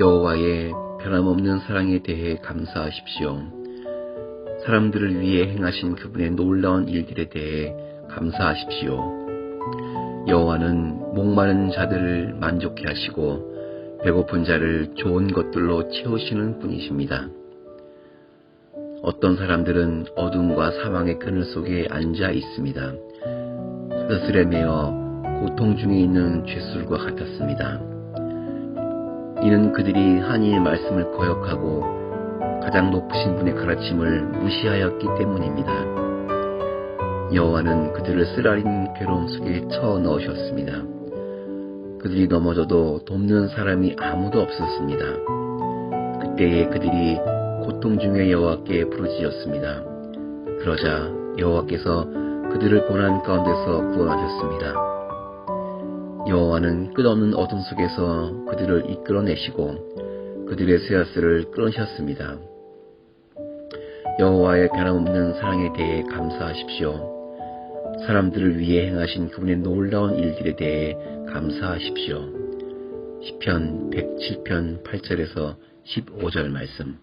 여호와의 변함없는 사랑에 대해 감사하십시오. 사람들을 위해 행하신 그분의 놀라운 일들에 대해 감사하십시오. 여호와는 목마른 자들을 만족케 하시고 배고픈 자를 좋은 것들로 채우시는 분이십니다. 어떤 사람들은 어둠과 사망의 그늘 속에 앉아 있습니다. 스스레 매어 고통 중에 있는 죄술과 같았습니다. 이는 그들이 하나님의 말씀을 거역하고 가장 높으신 분의 가르침을 무시하였기 때문입니다. 여호와는 그들을 쓰라린 괴로움 속에 쳐 넣으셨습니다. 그들이 넘어져도 돕는 사람이 아무도 없었습니다. 그때에 그들이 고통 중에 여호와께 부르짖었습니다. 그러자 여호와께서 그들을 고난 가운데서 구원하셨습니다. 여호와는 끝없는 어둠 속에서 그들을 이끌어내시고 그들의 쇠하스를 끊으셨습니다. 여호와의 변함없는 사랑에 대해 감사하십시오. 사람들을 위해 행하신 그분의 놀라운 일들에 대해 감사하십시오. 시편 107편 8절에서 15절 말씀